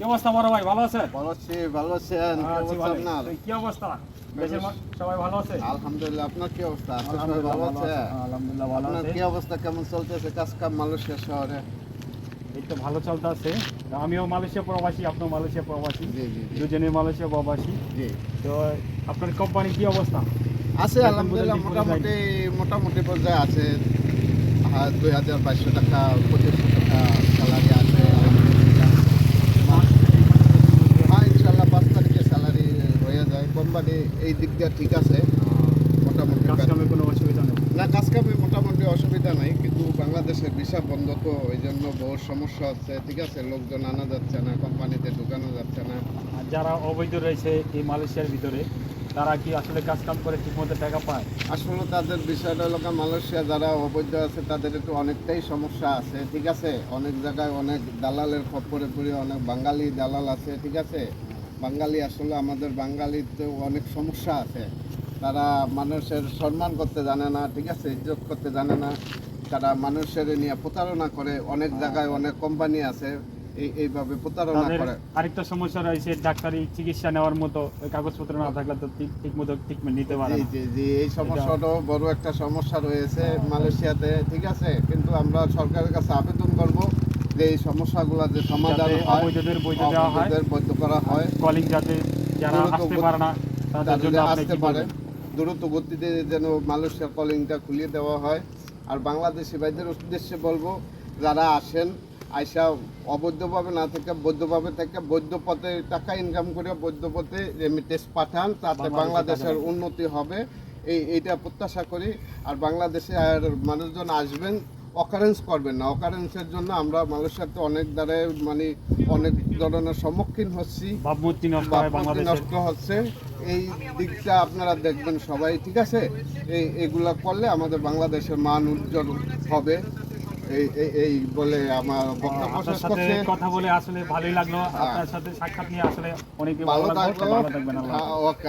কি অবস্থা বড় ভাই? ভালো আছেন? ভালো আছি ভালো আছেন। কি অবস্থা। কি অবস্থা? দেশের সবাই ভালো আছে? আলহামদুলিল্লাহ আপনার কি অবস্থা? আলহামদুলিল্লাহ ভালো আছে। আছে। আলহামদুলিল্লাহ ভালো আপনার আছে। কি অবস্থা? কেমন চলতেছে? কাজ কাম মালয়েশিয়া শহরে এই তো ভালো চলতে আছে আমিও মালয়েশিয়া প্রবাসী আপনিও মালয়েশিয়া প্রবাসী। দুজনে মালয়েশিয়া প্রবাসী। তো আপনার কোম্পানি কি অবস্থা? আছে আলহামদুলিল্লাহ মোটামুটি মোটামুটি পর্যায়ে আছে। হ্যাঁ দুই হাজার বাইশশো টাকা পঁচিশশো টাকা স্যালারি আছে আলহামদুলিল্লাহ হ্যাঁ ইনশাল্লাহ পাঁচ তারিখে স্যালারি হয়ে যায় কোম্পানি এই দিক দিয়ে ঠিক আছে। মোটামুটি কোনো অসুবিধা নেই? না কাজ কামে মোটামুটি অসুবিধা নাই কিন্তু বাংলাদেশের ভিসা বন্ধ তো ওই জন্য বহু সমস্যা হচ্ছে ঠিক আছে? লোকজন আনা যাচ্ছে না কোম্পানিতে ঢুকানো যাচ্ছে না। যারা অবৈধ রয়েছে এই মালয়েশিয়ার ভিতরে তারা কি আসলে কাজ কাম করে ঠিকমতো টাকা পায়? আসলে তাদের বিষয়টা হলো মালয়েশিয়া যারা অবৈধ আছে তাদের একটু অনেকটাই সমস্যা আছে ঠিক আছে? অনেক জায়গায় অনেক দালালের খপ্পরে পড়ে অনেক বাঙালি দালাল আছে ঠিক আছে? বাঙালি আসলে আমাদের বাঙালিতে অনেক সমস্যা আছে। তারা মানুষের সম্মান করতে জানে না ঠিক আছে? ইজ্জত করতে জানে না। তারা মানুষের নিয়ে প্রতারণা করে। অনেক জায়গায় অনেক কোম্পানি আছে এইভাবে প্রতারণা করে। আরেকটা সমস্যা রয়েছে ডাক্তারি চিকিৎসা নেওয়ার মতো কাগজপত্র না থাকলে তো ঠিক মতো ট্রিটমেন্ট নিতে পারে জি জি জি এই সমস্যাটাও বড় একটা সমস্যা রয়েছে মালয়েশিয়াতে ঠিক আছে? কিন্তু আমরা সরকারের কাছে আবেদন করব যে এই সমস্যাগুলো যে সমাধান হয় বৈধ করা হয়। কলিং যাতে যারা আসতে পারে না তাদের জন্য আসতে পারে। দ্রুত গতিতে যেন মালয়েশিয়া কলিংটা খুলিয়ে দেওয়া হয়। আর বাংলাদেশি ভাইদের উদ্দেশ্যে বলব যারা আসেন আইসা অবৈধভাবে না থেকে বৈধভাবে থেকে বৈধ পথে টাকা ইনকাম করে বৈধ পথে রেমিটেন্স পাঠান তাতে বাংলাদেশের উন্নতি হবে। এই এইটা প্রত্যাশা করি। আর বাংলাদেশে আর মানুষজন আসবেন অকারেন্স করবেন না। অকারেন্সের জন্য আমরা মালয়েশিয়াতে অনেক দ্বারা মানে অনেক ধরনের সম্মুখীন হচ্ছি। ভাবমূর্তি নষ্ট হচ্ছে। এই দিকটা আপনারা দেখবেন সবাই ঠিক আছে? এই এগুলা করলে আমাদের বাংলাদেশের মান উজ্জ্বল হবে। এই এই- বলে আমার বক্তব্য শেষ করছে। কথা বলে আসলে ভালোই লাগল। আপনার সাথে সাক্ষাৎ নিয়ে আসলে অনেক ভালো লাগল। হাফেজ। হ্যাঁ, ওকে